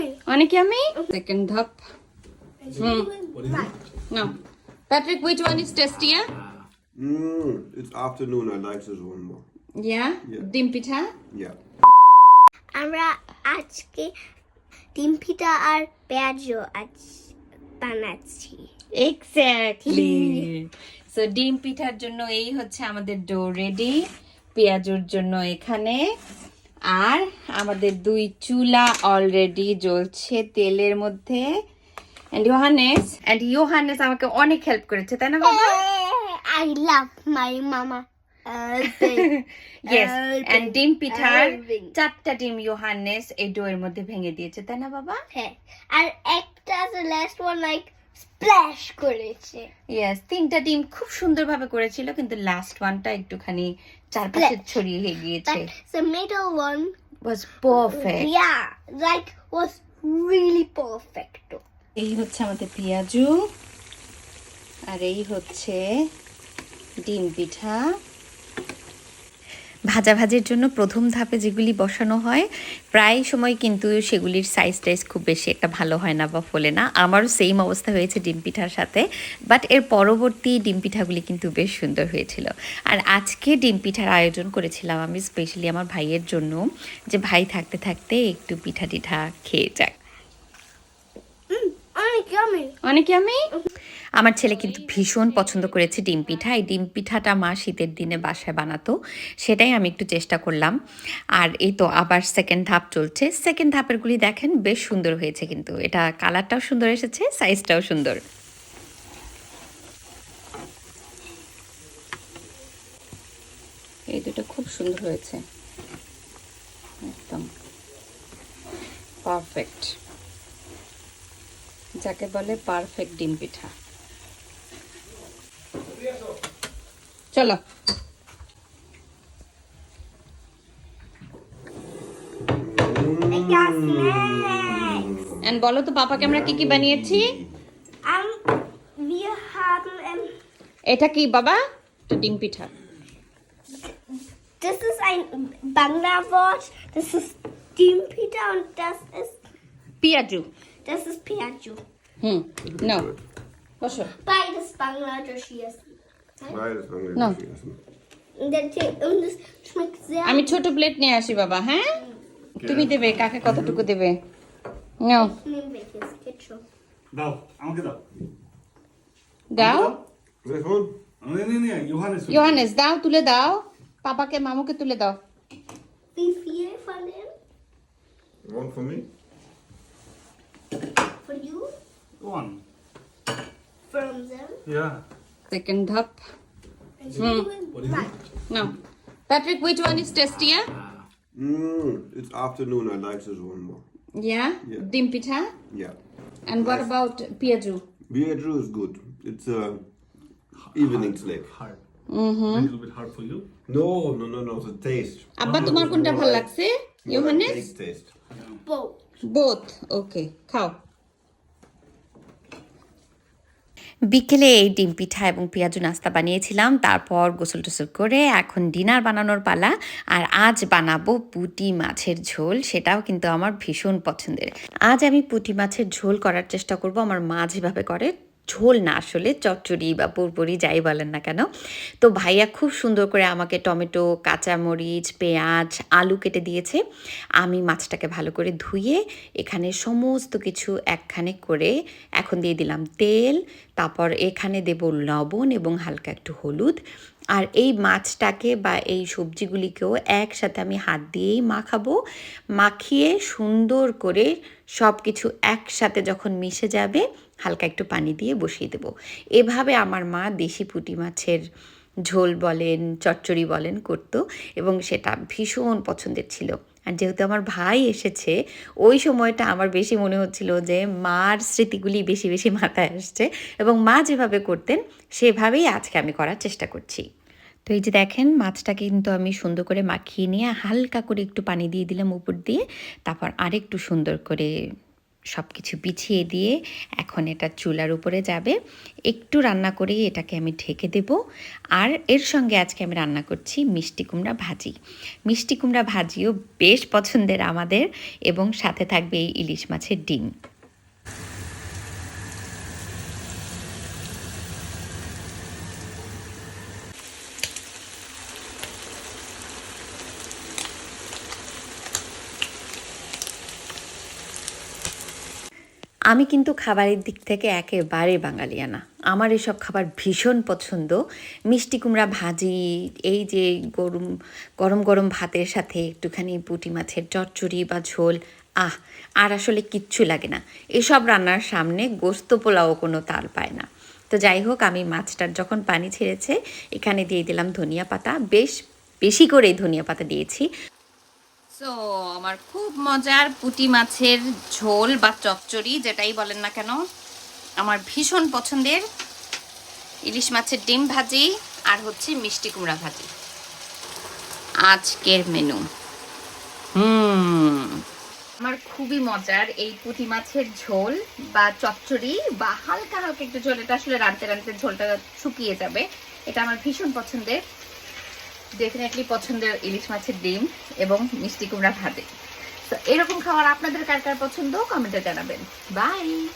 yummy. অনেক আমি second ধাপ Hmm. What? No. Patrick, which one is tastier? Mm, it's afternoon. I like this one more. Yeah? Yeah. ডিম পিঠা Yeah. আমরা আজকে ডিম পিঠা আর পেঁয়াজও আজ বানাচ্ছি এক্স্যাক্টলি সো ডিম পিঠার জন্য এই হচ্ছে আমাদের ডো রেডি পেঁয়াজুর জন্য এখানে আর আমাদের দুই চুলা অলরেডি জ্বলছে তেলের মধ্যে। অ্যান্ড ইয়োহানেস অ্যান্ড ইয়োহানেস আমাকে অনেক হেল্প করেছে তাই না বাবা? আই লাভ মাই মামা ইয়েস অ্যান্ড ডিম পিঠার চারটা ডিম ইয়োহানেস এই ডো এর মধ্যে ভেঙে দিয়েছে তাই না বাবা? হ্যাঁ। আর একটা লাস্ট ওয়ান লাইক স্প্ল্যাশ করেছে। ইয়েস তিনটা ডিম খুব সুন্দরভাবে করেছিল কিন্তু লাস্ট ওয়ানটা একটুখানি চারপাশে ছড়িয়ে গিয়েছে। The middle one, was perfect yeah, like was really perfect. এই হচ্ছে আমাদের পেঁয়াজু আর এই হচ্ছে ডিম পিঠা। ভাজা ভাজির জন্য প্রথম ধাপে যেগুলি বসানো হয় প্রায় সময় কিন্তু সেগুলির সাইজ টাইজ খুব বেশি একটা ভালো হয় না বা ফোলে না। আমারও সেম অবস্থা হয়েছে ডিম পিঠার সাথে বাট এর পরবর্তী ডিম পিঠাগুলি কিন্তু বেশ সুন্দর হয়েছিল। আর আজকে ডিম পিঠার আয়োজন করেছিলাম আমি স্পেশালি আমার ভাইয়ের জন্য যে ভাই থাকতে থাকতে একটু পিঠা টিঠা খেয়ে যাক। Oh, yummy. অনেক আমি আমার ছেলে কিন্তু ভীষণ পছন্দ করেছে ডিম পিঠা। এই ডিম পিঠাটা মা শীতের দিনে বাসায় বানাতো, সেটাই আমি একটু চেষ্টা করলাম। আর এই তো আবার সেকেন্ড ধাপ চলছে। সেকেন্ড ধাপেরগুলি দেখেন, বেশ সুন্দর হয়েছে কিন্তু। এটা কালারটাও সুন্দর এসেছে সাইজটাও সুন্দর। এই দুটো খুব সুন্দর হয়েছে। একদম পারফেক্ট যাকে বলে পারফেক্ট ডিম পিঠা। চলো. এন্ড বলো তো পাপাকে আমরা কি কি বানিয়েছি Um, um, এটা কি বাবা ডিম পিঠা das ist ein Bangla-Wort, das ist Dimpita und das ist, peyaju das ist Piaju. হুম no Beides Bangladesch hier. আমি ছোট প্লেট নিয়ে আসি বাবা হ্যাঁ? তুমি দেবে কাকে কতটুকু দেবে? ইউহানেস দাও তুলে দাও। পাপাকে মামুকে তুলে দাও। সেকেন্ড ধাপ And Hmm. you? What is it? Mine. Now Patrick which one is tastier Mm, it's afternoon. I like this one more. yeah Yeah. Dim pitha Yeah. and what about piyaju Beerju is good. It's a evening snack. Hard mm-hmm. a little bit hard for you No, no, no, no. The taste. আব্বা তোমার কোনটা ভালো লাগছে More Johannes like cake taste. Both. Both okay খাও বিকেলে এই ডিম পিঠা এবং পেঁয়াজু নাস্তা বানিয়েছিলাম, তারপর গোসল টোসল করে এখন ডিনার বানানোর পালা, আর আজ বানাবো পুটি মাছের ঝোল, সেটাও কিন্তু আমার ভীষণ পছন্দের। আজ আমি পুটি মাছের ঝোল করার চেষ্টা করব, আমার মা যেভাবে করে ঝোল না আসলে, চচ্চড়ি বা পুরপুরি যাই বলেন না কেন। তো ভাইয়া খুব সুন্দর করে আমাকে টমেটো, কাঁচামরিচ, পেঁয়াজ, আলু কেটে দিয়েছে। আমি মাছটাকে ভালো করে ধুয়ে এখানে সমস্ত কিছু একখানে করে এখন দিয়ে দিলাম তেল, তারপর এখানে দেব লবণ এবং হালকা একটু হলুদ। আর এই মাছটাকে বা এই সবজিগুলিকেও একসাথে আমি হাত দিয়েই মাখাবো। মাখিয়ে সুন্দর করে সব কিছু একসাথে যখন মিশে যাবে হালকা একটু পানি দিয়ে বসিয়ে দেব। এভাবে আমার মা দেশি পুঁটি মাছের ঝোল বলেন, চচ্চড়ি বলেন করতো এবং সেটা ভীষণ পছন্দের ছিল। আর যেহেতু আমার ভাই এসেছে, ওই সময়টা আমার বেশি মনে হচ্ছিল যে মার স্মৃতিগুলি বেশি বেশি মাথায় আসছে এবং মা যেভাবে করতেন, সেভাবেই আজকে আমি করার চেষ্টা করছি। তো এই যে দেখেন, মাছটা কিন্তু আমি সুন্দর করে মাখিয়ে নিয়ে হালকা করে একটু পানি দিয়ে দিলাম উপর দিয়ে, তারপর আরেকটু সুন্দর করে সব কিছু বিছিয়ে দিয়ে এখন এটা চুলার উপরে যাবে। একটু রান্না করেই এটাকে আমি ঢেকে দেব। আর এর সঙ্গে আজকে আমি রান্না করছি মিষ্টি কুমড়া ভাজি। মিষ্টি কুমড়া ভাজিও বেশ পছন্দের আমাদের এবং সাথে থাকবে এই ইলিশ মাছের ডিম। আমি কিন্তু খাবারের দিক থেকে একেবারে বাঙালিয়ানা আমার এসব খাবার ভীষণ পছন্দ। মিষ্টি কুমড়া ভাজি, এই যে গরম গরম গরম ভাতের সাথে একটুখানি পুঁটি মাছের চচ্চড়ি বা ঝোল, আহ, আর আসলে কিচ্ছু লাগে না। এসব রান্নার সামনে গোস্ত পোলাও কোনো তাল পায় না। তো যাই হোক, আমি মাছটার যখন পানি ছেড়েছে, এখানে দিয়ে দিলাম ধনিয়া পাতা। বেশ বেশি করেই ধনিয়া পাতা দিয়েছি। সো, আমার খুব মজার পুঁটি মাছের ঝোল বা চচ্চড়ি, যেটাই বলেন না কেন। আমার ভীষণ পছন্দের ইলিশ মাছের ডিম ভাজি আর হচ্ছে মিষ্টি কুমড়া ভাজি। আজকের মেনু। হুম। আমার খুবই মজার এই পুঁটি মাছের ঝোল বা চচ্চড়ি বা হালকা হালকা একটু ঝোল। এটা আসলে রাঁধতে রাঁধতে ঝোলটা শুকিয়ে যাবে। এটা আমার ভীষণ পছন্দের। ডেফিনেটলি পছন্দের ইলিশ মাছের ডিম এবং মিষ্টি কুমড়া ভাতে। তো এরকম খাবার আপনাদের কার কার পছন্দ? কমেন্টে জানাবেন। বাই